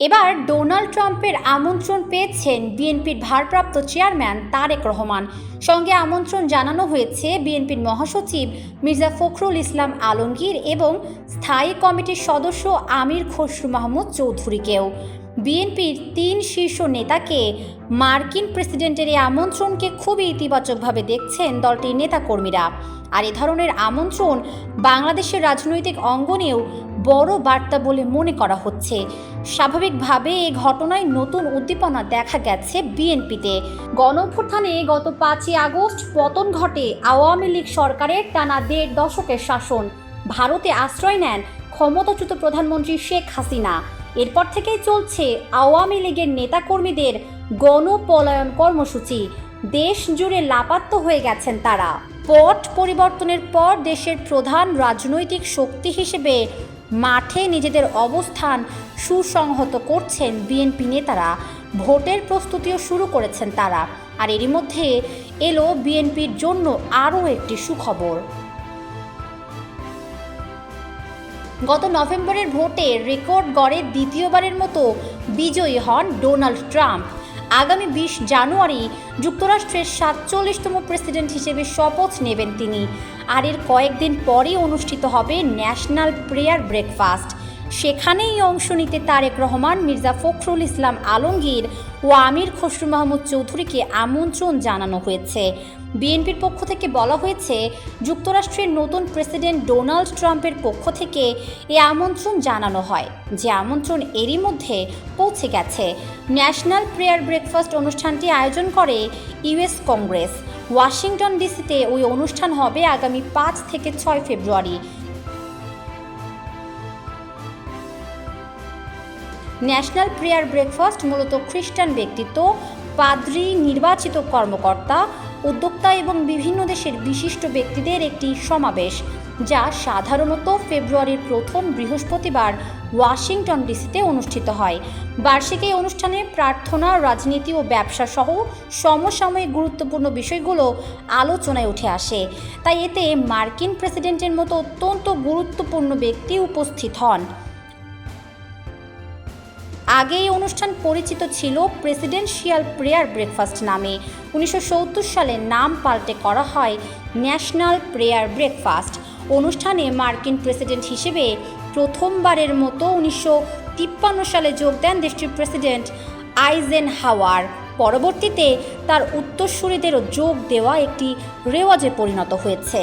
এবার ডোনাল্ড ট্রাম্পের আমন্ত্রণ পেয়েছেন বিএনপির ভারপ্রাপ্ত চেয়ারম্যান তারেক রহমান। সঙ্গে আমন্ত্রণ জানানো হয়েছে বিএনপির মহাসচিব মির্জা ফখরুল ইসলাম আলমগীর এবং স্থায়ী কমিটির সদস্য আমির খসরু মাহমুদ চৌধুরীকেও। বিএনপির তিন শীর্ষ নেতাকে মার্কিন প্রেসিডেন্টের এই আমন্ত্রণকে খুবই ইতিবাচকভাবে দেখছেন দলটির নেতাকর্মীরা। আর এ ধরনের আমন্ত্রণ বাংলাদেশের রাজনৈতিক অঙ্গনেও বড় বার্তা বলে মনে করা হচ্ছে। স্বাভাবিকভাবে এই ঘটনায় নতুন উদ্দীপনা দেখা গেছে বিএনপিতে। গণঅভ্যুত্থানে গত পাঁচই আগস্ট পতন ঘটে আওয়ামী লীগ সরকারের টানা দেড় দশকের শাসন। ভারতে আশ্রয় নেন ক্ষমতাচ্যুত প্রধানমন্ত্রী শেখ হাসিনা। এরপর থেকেই চলছে আওয়ামী লীগের নেতাকর্মীদের গণপলায়ন কর্মসূচি। দেশ জুড়ে লাপাত্ত হয়ে গেছেন তারা। পট পরিবর্তনের পর দেশের প্রধান রাজনৈতিক শক্তি হিসেবে মাঠে নিজেদের অবস্থান সুসংহত করছেন বিএনপি নেতারা। ভোটের প্রস্তুতিও শুরু করেছেন তারা। আর এরই মধ্যে এলো বিএনপির জন্য আরও একটি সুখবর। গত নভেম্বরের ভোটে রেকর্ড গড়ে দ্বিতীয়বারের মতো বিজয়ী হন ডোনাল্ড ট্রাম্প। আগামী বিশ জানুয়ারি যুক্তরাষ্ট্রের সাতচল্লিশতম প্রেসিডেন্ট হিসেবে শপথ নেবেন তিনি। আর এর কয়েকদিন পরেই অনুষ্ঠিত হবে ন্যাশনাল প্রেয়ার ব্রেকফাস্ট। সেখানেই অংশ নিতে তারেক রহমান, মির্জা ফখরুল ইসলাম আলমগীর ও আমির খসরু মাহমুদ চৌধুরীকে আমন্ত্রণ জানানো হয়েছে। বিএনপির পক্ষ থেকে বলা হয়েছে, যুক্তরাষ্ট্রের নতুন প্রেসিডেন্ট ডোনাল্ড ট্রাম্পের পক্ষ থেকে এ আমন্ত্রণ জানানো হয়। যে আমন্ত্রণ এরই মধ্যে পৌঁছে গেছে। ন্যাশনাল প্রেয়ার ব্রেকফাস্ট অনুষ্ঠানটি আয়োজন করে ইউএস কংগ্রেস। ওয়াশিংটন ডিসিতে ওই অনুষ্ঠান হবে আগামী পাঁচ থেকে ছয় ফেব্রুয়ারি। ন্যাশনাল প্রেয়ার ব্রেকফাস্ট মূলত খ্রিস্টান ব্যক্তিত্ব, পাদ্রি নির্বাচিত কর্মকর্তা, উদ্যোক্তা এবং বিভিন্ন দেশের বিশিষ্ট ব্যক্তিদের একটি সমাবেশ, যা সাধারণত ফেব্রুয়ারির প্রথম বৃহস্পতিবার ওয়াশিংটন ডিসিতে অনুষ্ঠিত হয়। বার্ষিক এই অনুষ্ঠানে প্রার্থনা, রাজনীতি ও ব্যবসা সহ সমসাময়িক গুরুত্বপূর্ণ বিষয়গুলো আলোচনায় উঠে আসে। তাই এতে মার্কিন প্রেসিডেন্টের মতো অত্যন্ত গুরুত্বপূর্ণ ব্যক্তি উপস্থিত হন। আগে এই অনুষ্ঠান পরিচিত ছিল প্রেসিডেন্সিয়াল প্রেয়ার ব্রেকফাস্ট নামে। উনিশশো সত্তর সালে নাম পাল্টে করা হয় ন্যাশনাল প্রেয়ার ব্রেকফাস্ট। অনুষ্ঠানে মার্কিন প্রেসিডেন্ট হিসেবে প্রথমবারের মতো উনিশশো তিপ্পান্ন সালে যোগ দেন দেশটির প্রেসিডেন্ট আইজেন হাওয়ার পরবর্তীতে তার উত্তরসূরিদেরও যোগ দেওয়া একটি রেওয়াজে পরিণত হয়েছে।